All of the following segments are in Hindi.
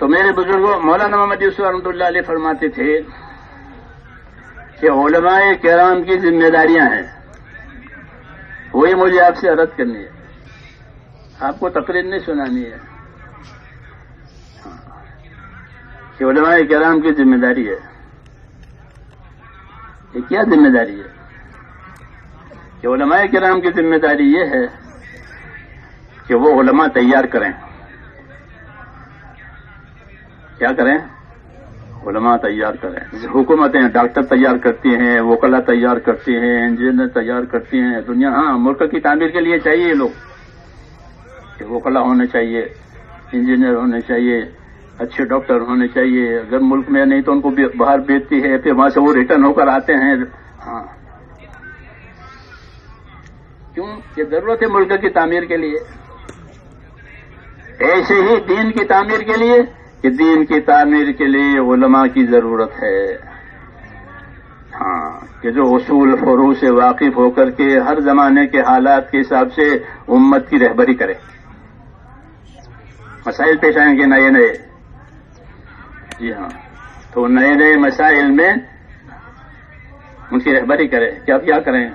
तो मेरे बुज़ुर्गों, मौलाना मोहम्मद यूसुफ अलैह फरमाते थे कि उलमाए कराम की जिम्मेदारियाँ हैं। वही मुझे आपसे अर्ज़ करनी है। आपको तकरीर नहीं सुनानी है। कि उलमाए कराम की ज़िम्मेदारी है। ये क्या ज़िम्मेदारी है? कि उलमाए कराम की ज़िम्मेदारी ये है कि वो उलमा तैयार करें। क्या करें? उलमा तैयार करें। हुकूमतें डॉक्टर तैयार करती हैं, वकला तैयार करती हैं, इंजीनियर तैयार करती हैं। दुनिया हाँ मुल्क की तामीर के लिए चाहिए लोग। वकला होने चाहिए, इंजीनियर होने चाहिए, अच्छे डॉक्टर होने चाहिए। अगर मुल्क में नहीं तो उनको बाहर बेचती है, फिर वहाँ से वो रिटर्न होकर आते हैं। हाँ। क्यों? ये ज़रूरत है मुल्क की तामीर के लिए। ऐसे ही दीन की तामीर के लिए। कि दीन की तामीर के लिए उलमा की ज़रूरत है। हाँ कि जो उसूल फरू से वाकिफ होकर के हर जमाने के हालात के हिसाब से उम्मत की रहबरी करे। मसाइल पेश आएँगे नए नए। जी हाँ तो नए नए मसाइल में उनकी रहबरी करे। कि अब क्या करें?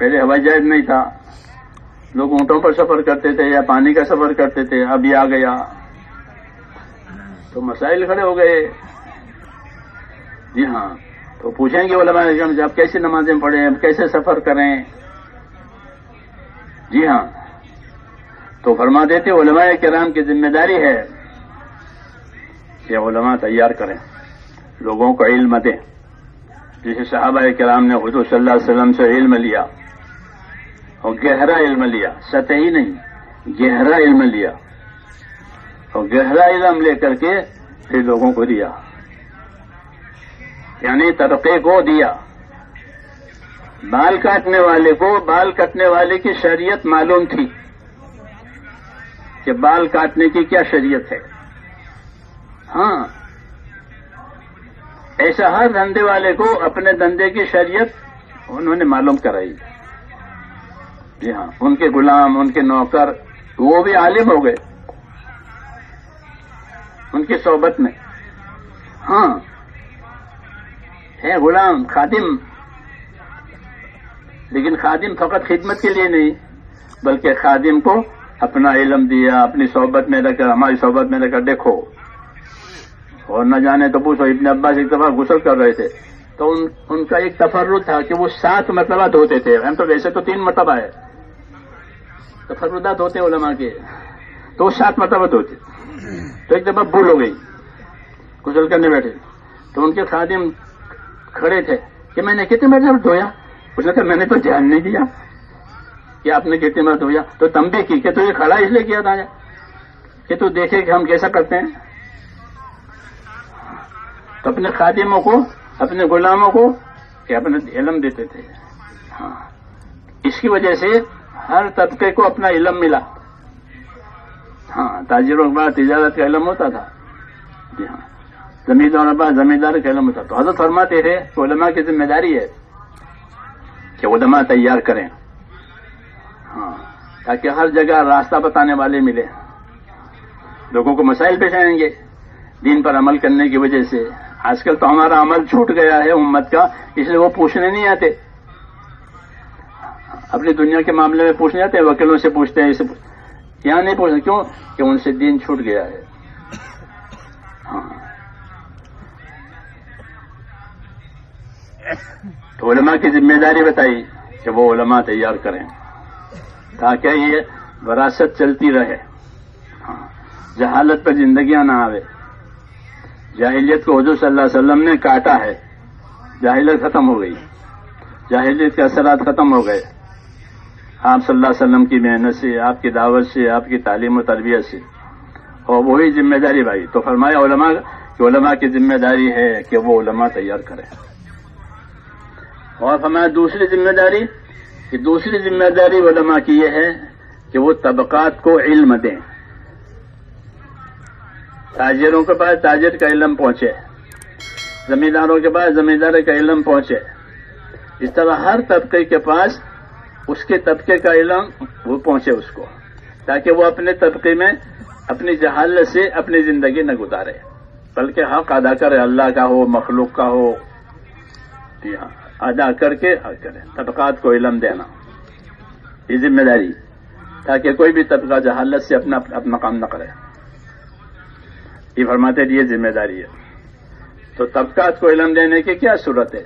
पहले हवाई जहाज़ नहीं था। लोग ऊंटों पर सफ़र करते थे या पानी का सफ़र करते थे, अब ये आ गया। तो मसाइल खड़े हो गए। जी हाँ। तो पूछेंगे उलमा अब कैसे नमाजें पढ़ें अब कैसे सफ़र करें? जी हाँ। तो फरमा देते उलमा कराम की ज़िम्मेदारी है कि तैयार करें, लोगों को इल्म दें। जिसे साहबा कराम ने हजूर सल्लल्लाहु अलैहि वसल्लम से इल्म लिया, और गहरा इल्म लिया, सतही नहीं, गहरा इल्म लिया। और गहरा इल्म लेकर के फिर लोगों को दिया। यानी तबके को दिया। बाल काटने वाले को, बाल कटने वाले की शरीयत मालूम थी कि बाल काटने की क्या शरीयत है। हाँ। ऐसा हर धंधे वाले को अपने धंधे की शरीयत उन्होंने मालूम कराई। जी हाँ उनके गुलाम, उनके नौकर, वो भी आलिम हो गए। उनकी सोबत में। हाँ। है गुलाम खादिम। लेकिन खादिम फकत खिदमत के लिए नहीं बल्कि खादिम को अपना इलम दिया अपनी सोहबत में रखकर हमारी सोहबत में रखकर देखो। और न जाने तो पूछो इतने अब्बास एक दफ़ा गुसल कर रहे थे। तो उन, उनका एक तफर्रुद था कि वो सात मतलबा धोते थे। हम तो वैसे तो तीन मतबा है। तफर्रुदात होते उलमा के। तो सात मतबा धोते। तो एक दफ़ा भूल हो गई, कुशल करने बैठे। तो उनके खादिम खड़े थे कि मैंने कितने मरतबा धोया? उसने कहा मैंने तो ध्यान नहीं दिया कि आपने कितने बार धोया। तो तम भी की कि तो ये खड़ा इसलिए किया था कि तू देखे कि हम कैसा करते हैं? तो अपने खादिमों को, अपने गुलामों को कि अपने इलम देते थे। हाँ। इसकी वजह से हर तबके को अपना इलम मिला। हाँ ताजिरों के बाद तिजारत का इलम होता था। जी हाँ। जमींदारों के बाद जमींदार का इलम होता तो हज़रत फरमाते थे उलमा की ज़िम्मेदारी है कि उलमा तैयार करें। हाँ ताकि हर जगह रास्ता बताने वाले मिले। लोगों को मसाइल पेश आएँगे दीन पर अमल करने की वजह से। आजकल तो हमारा अमल छूट गया है उम्मत का, इसलिए वो पूछने नहीं आते। अपनी दुनिया के मामले में पूछने आते हैं, वकीलों से पूछते हैं, इसे यहाँ नहीं पूछते क्यों? कि उनसे दिन छूट गया है। हाँ। तो उलमा की ज़िम्मेदारी बताई कि वो उलमा तैयार करें, ताकि ये वरासत चलती रहे। हाँ। जहालत पर जिंदगियाँ ना आवे। जाहिलियत को हजू सल्लल्लाहु ने काटा है। जाहिलियत खत्म हो गई। जाहिलियत के असरात खत्म हो गए। आप सल्लल्लाहु अलैहि वसल्लम की मेहनत से, आपकी दावत से, आपकी तालीम और तरबियत से। और वही ज़िम्मेदारी भाई तो फरमाया उलमा, कि उलमा की ज़िम्मेदारी है कि वो उलमा तैयार करें। और फरमाया दूसरी ज़िम्मेदारी, कि दूसरी ज़िम्मेदारी उलमा की यह है कि वो तबकात को इल्म दें। ताजिरों के पास ताजिर का इलम पहुँचे, जमींदारों के पास जमींदार का इलम पहुँचे। इस तरह हर तबके के पास उसके तबके का इलम वो पहुँचे उसको, ताकि वो अपने तबके में अपनी जहालत से अपनी ज़िंदगी न गुजारे। बल्कि हक अदा करे, अल्लाह का हो, मखलूक का हो हाँ अदा करके हक करे, तबकात को इलम देना। ये ज़िम्मेदारी, ताकि कोई भी तबका जहालत से अपना अपना काम न करे। ये फरमाते ये ज़िम्मेदारी है। तो तबकात को इलम देने की क्या सूरत है?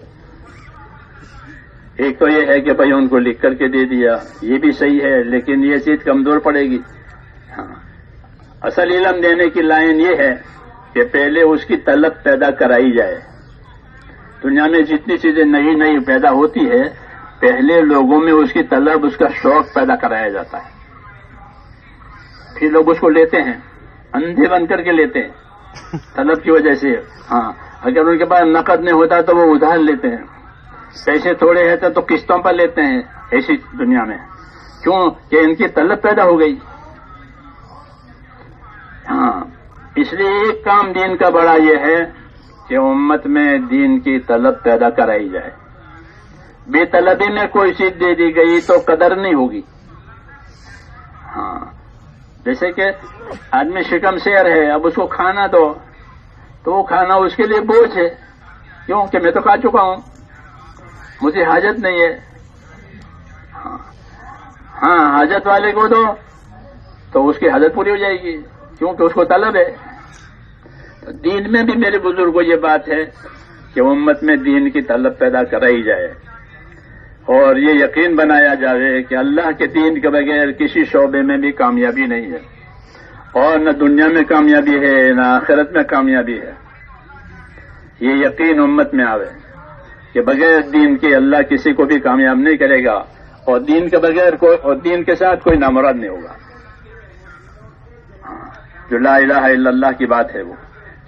एक तो ये है कि भाई उनको लिख करके दे दिया। ये भी सही है लेकिन ये चीज़ कमज़ोर पड़ेगी। हाँ। असल इलम देने की लाइन ये है कि पहले उसकी तलब पैदा कराई जाए। दुनिया में जितनी चीज़ें नई नई पैदा होती है पहले लोगों में उसकी तलब उसका शौक पैदा कराया जाता है। फिर लोग उसको लेते हैं अंधे बन करके लेते हैं। तलब की वजह से हाँ। अगर उनके पास नकद नहीं होता तो वो उधार लेते हैं। पैसे थोड़े हैं तो किस्तों पर लेते हैं ऐसी दुनिया में। क्यों? कि इनकी तलब पैदा हो गई। हाँ इसलिए एक काम दीन का बड़ा यह है कि उम्मत में दीन की तलब पैदा कराई जाए। बेतलबी में कोई चीज़ दे दी गई तो कदर नहीं होगी। हाँ जैसे कि आदमी शिकम शेर है, अब उसको खाना दो तो वो खाना उसके लिए बोझ है। क्यों? कि मैं तो खा चुका हूँ। मुझे हाजत नहीं है। हाँ, हाँ हाजत वाले को दो तो उसकी हाजत पूरी हो जाएगी क्योंकि उसको तलब है। तो दीन में भी मेरे बुज़ुर्गों ये बात है कि उम्मत में दीन की तलब पैदा कराई जाए। और ये यकीन बनाया जाए कि अल्लाह के दीन के बगैर किसी शोबे में भी कामयाबी नहीं है। और न दुनिया में कामयाबी है न आखिरत में कामयाबी है। ये यकीन उम्मत में आवे। कि बगैर दीन के अल्लाह किसी को भी कामयाब नहीं करेगा और दीन के बगैर कोई, और दीन के साथ कोई नामुराद नहीं होगा। जो ला इलाहा की बात है वो।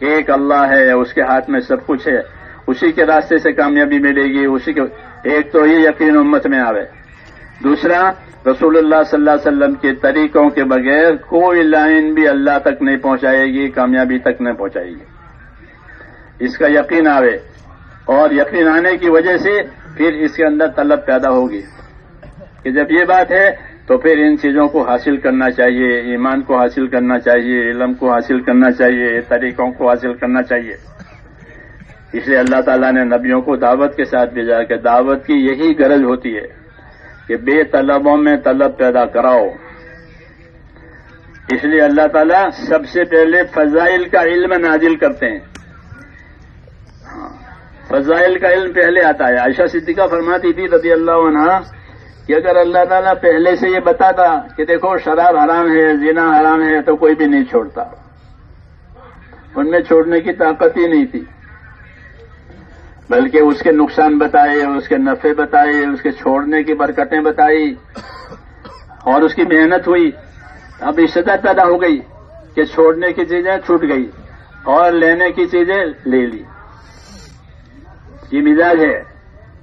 एक अल्लाह है, उसके हाथ में सब कुछ है। उसी के रास्ते से कामयाबी मिलेगी, उसी के, एक तो ये यकीन उम्मत में आवे। दूसरा, रसूलुल्लाह सल्लल्लाहु अलैहि वसल्लम के तरीकों के बगैर कोई लाइन भी अल्लाह तक नहीं पहुंचाएगी, कामयाबी तक नहीं पहुंचाएगी। इसका यकीन आवे और यकीन आने की वजह से फिर इसके अंदर तलब पैदा होगी। कि जब ये बात है तो फिर इन चीज़ों को हासिल करना चाहिए, ईमान को हासिल करना चाहिए, इलम को हासिल करना चाहिए, तरीकों को हासिल करना चाहिए। इसलिए अल्लाह ताला ने नबियों को दावत के साथ भेजा कि दावत की यही गरज होती है कि बेतलबों में तलब पैदा कराओ। इसलिए अल्लाह ताला सबसे पहले फजाइल का इल्म नाजिल करते हैं। फजाइल का इल्म पहले आता है। आयशा सिद्दीका फरमाती थी रदी अल्लाह कि अगर अल्लाह ताला पहले से ये बताता कि देखो शराब हराम है, जीना हराम है तो कोई भी नहीं छोड़ता। उनमें छोड़ने की ताकत ही नहीं थी। बल्कि उसके नुकसान बताए, उसके नफे बताए, उसके छोड़ने की बरकतें बताई और उसकी मेहनत हुई। अब इज़्ज़त पैदा हो गई कि छोड़ने की चीज़ें छूट गई और लेने की चीज़ें ले ली। ये मिजाज है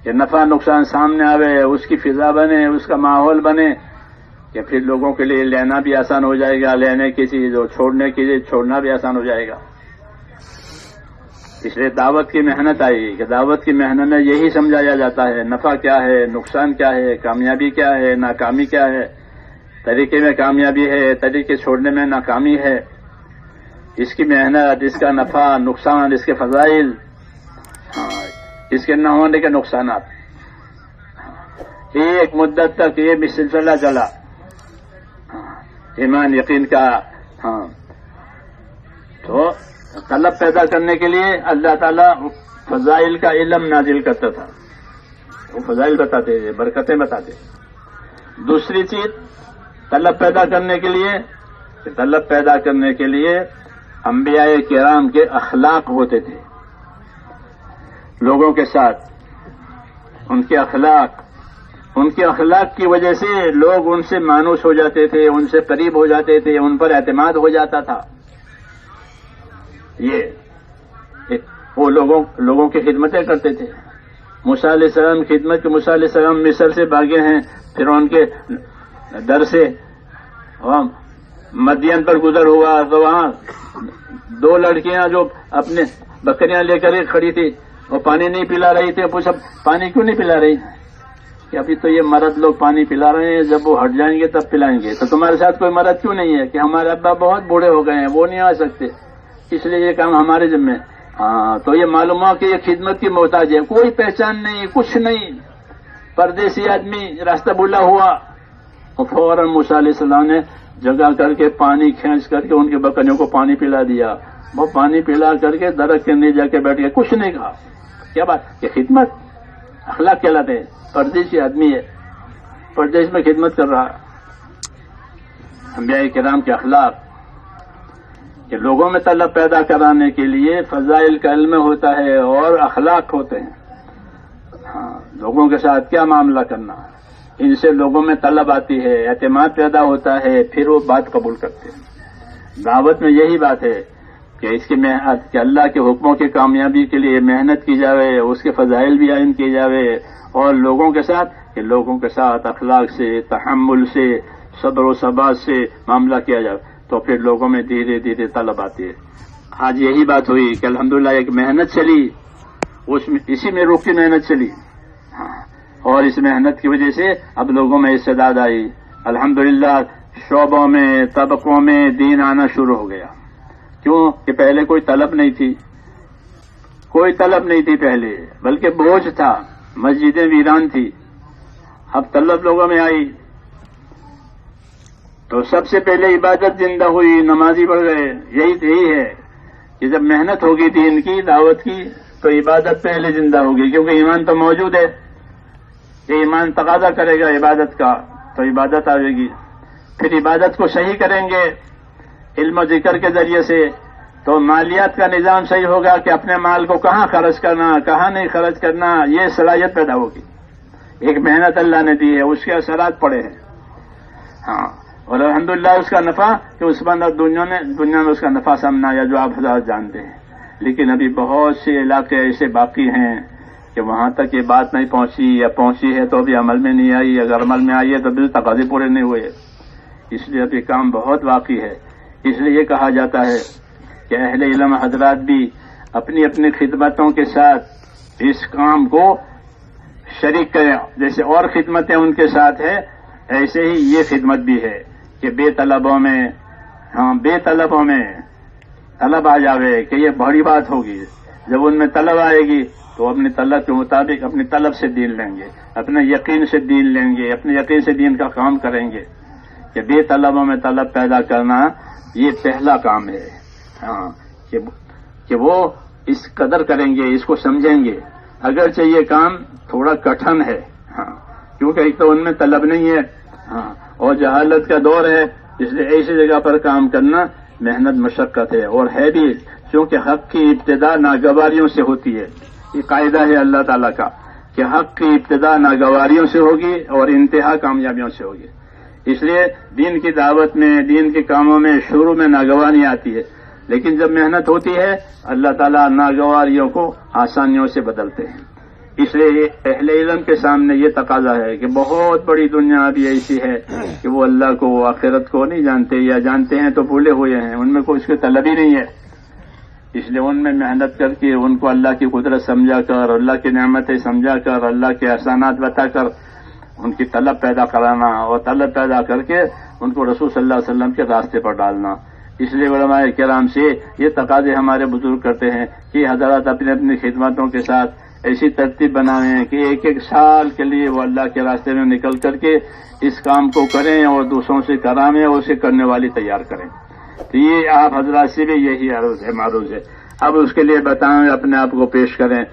कि नफा नुकसान सामने आवे, उसकी फिजा बने, उसका माहौल बने, कि फिर लोगों के लिए लेना भी आसान हो जाएगा, लेने की चीज़ और छोड़ने की चीज़, छोड़ना भी आसान हो जाएगा। इसलिए दावत की मेहनत आई, कि दावत की मेहनत में यही समझाया जाता है, नफा क्या है, नुकसान क्या है, कामयाबी क्या है, नाकामी क्या है। तरीके में कामयाबी है, तरीके छोड़ने में नाकामी है। इसकी मेहनत, इसका नफा, नुकसान, इसके फजाइल इसके न होने के नुकसान एक मुद्दत तक ये भी सिलसिला चला। ईमान, यकीन का हाँ। तो तलब पैदा करने के लिए अल्लाह ताला फजाइल का इलम नाजिल करता था। वो फजाइल बताते थे, बरकतें बताते दूसरी चीज़, तलब पैदा करने के लिए तलब पैदा करने के लिए अम्बिया किराम के अखलाक होते थे। लोगों के साथ। उनके अखलाक। उनके अखलाक की वजह से लोग उनसे मानूस हो जाते थे, उनसे करीब हो जाते थे, उन पर एतमाद हो जाता था। ये वो लोगों लोगों की खिदमतें करते थे। मूसा सलाम खिदमत के मूसा मिस्र से भागे हैं, फिर उनके दर से मदियन पर गुजर हुआ तो वहाँ दो लड़कियाँ जो अपने बकरियाँ लेकर खड़ी थी वो पानी नहीं पिला रही थी पूछा पानी क्यों नहीं पिला रही? कि अभी तो ये मर्द लोग पानी पिला रहे हैं, जब वो हट जाएँगे तब पिलाएँगे। तो तुम्हारे साथ कोई मर्द क्यों नहीं है कि हमारे अब्बा बहुत बूढ़े हो गए हैं, वो नहीं आ सकते? इसलिए ये काम हमारे जिम्मे हाँ। तो ये मालूम हुआ कि ये खिदमत की मोहताज है। कोई पहचान नहीं, कुछ नहीं। परदेसी आदमी, रास्ता बुला हुआ। और फ़ौरन मूसा ने जगह करके पानी खींच करके उनके बकरियों को पानी पिला दिया। वो पानी पिला करके दरख्त के नीचे जाके बैठ गया कुछ नहीं कहा। क्या बात? ये खिदमत? अखलाक कहलाते हैं? परदेसी आदमी है। परदेश में खिदमत कर रहा अम्बिया कराम के अखलाक। कि लोगों में तलब पैदा कराने के लिए फजाइल का इल्म होता है और अखलाक होते हैं। हाँ लोगों के साथ क्या मामला करना? इनसे लोगों में तलब आती है, एतमाद पैदा होता है, फिर वो बात कबूल करते हैं। दावत में यही बात है कि इसकी कि अल्लाह के हुक्मों की कामयाबी के लिए मेहनत की जावे, उसके फजाइल भी आयन किए जावे, और लोगों के साथ, कि लोगों के साथ अखलाक से तहमुल से, सब्र सबाज से मामला किया जाए तो फिर लोगों में धीरे धीरे तलब आती है। आज यही बात हुई कि अल्हम्दुलिल्लाह एक मेहनत चली उसमें इसी में रुक की मेहनत चली। हाँ और इस मेहनत की वजह से अब लोगों में इस्तेदाद आई। अल्हम्दुलिल्लाह, शोबों में, तबकों में दीन आना शुरू हो गया। क्यों? कि पहले कोई तलब नहीं थी। कोई तलब नहीं थी पहले, बल्कि बोझ था। मस्जिदें वीरान थी। अब तलब लोगों में आई। तो सबसे पहले इबादत ज़िंदा हुई, नमाजी बढ़ गए। यही यही है कि जब मेहनत होगी थी इनकी, दावत की तो इबादत पहले ज़िंदा होगी, क्योंकि ईमान तो मौजूद है। ये ईमान तकाजा करेगा इबादत का तो इबादत आएगी फिर इबादत को सही करेंगे। इल्म ज़िक्र के ज़रिए से तो मालियात का निज़ाम सही होगा कि अपने माल को कहाँ खर्च करना, कहाँ नहीं खर्च करना, ये सलाहियत पैदा होगी। एक मेहनत अल्लाह ने दी है, उसके असरात पड़े हैं। हाँ और अलहमदुल्ला उसका नफा, कि उस बंदा दुनिया ने दुनिया में उसका नफा सामना आया जो आप हज़ार जानते हैं। लेकिन अभी बहुत से इलाके ऐसे बाकी हैं कि वहाँ तक ये बात नहीं पहुँची, या पहुँची है तो अभी अमल में नहीं आई, अगर अमल में आई है तो बिल तकाजे पूरे नहीं हुए। इसलिए अभी काम बहुत बाकी है। इसलिए कहा जाता है कि अहल इलम हजरात भी अपनी अपनी खिदमतों के साथ इस काम को शरीक करें। जैसे और खिदमतें उनके साथ है, ऐसे ही ये खिदमत भी है कि बेतलबों में हाँ बेतलबों में तलब आ जावे कि ये बड़ी बात होगी। जब उनमें तलब आएगी तो अपने तलब के मुताबिक अपनी तलब से दीन लेंगे, अपने यकीन से दीन लेंगे, अपने यकीन से दीन का काम करेंगे। कि बेतलबों में तलब पैदा करना ये पहला काम है। हाँ कि, कि वो इस कदर करेंगे इसको समझेंगे। अगरचे ये काम थोड़ा कठिन है। हाँ क्योंकि एक तो उनमें तलब नहीं है। हाँ और जहालत का दौर है इसलिए ऐसी जगह पर काम करना मेहनत मशक्कत है और है भी क्योंकि हक की इब्तदा नागवारियों से होती है। ये कायदा है अल्लाह ताला का कि हक की इब्तदा नागवारियों से होगी और इंतहा कामयाबियों से होगी। इसलिए दीन की दावत में, दीन के कामों में, शुरू में नागवारी आती है। लेकिन जब मेहनत होती है, अल्लाह ताला नागवारियों को आसानियों से बदलते हैं। इसलिए अहले इलम के सामने ये तकाजा है कि बहुत बड़ी दुनिया अभी ऐसी है कि वो अल्लाह को आखिरत को नहीं जानते, या जानते हैं तो भूले हुए हैं। उनमें कोई उसकी तलब ही नहीं है। इसलिए उनमें मेहनत करके उनको अल्लाह की कुदरत समझा कर अल्लाह की नमतें समझा कर अल्लाह के एहसानात बताकर उनकी तलब पैदा कराना और तलब पैदा करके उनको रसूल सल्लल्लाहु अलैहि वसल्लम के रास्ते पर डालना। इसलिए उलमाए कराम से ये तकाजे हमारे बुज़ुर्ग करते हैं कि हज़रत अपनी अपनी खिदमतों के साथ ऐसी तरतीब बनाए कि एक एक साल के लिए वो अल्लाह के रास्ते में निकल करके इस काम को करें और दूसरों से करावें और उसे करने वाली तैयार करें। तो ये आप हजरात से भी यही अर्ज़ है, मारूज है। अब उसके लिए बताएँ, अपने आप को पेश करें।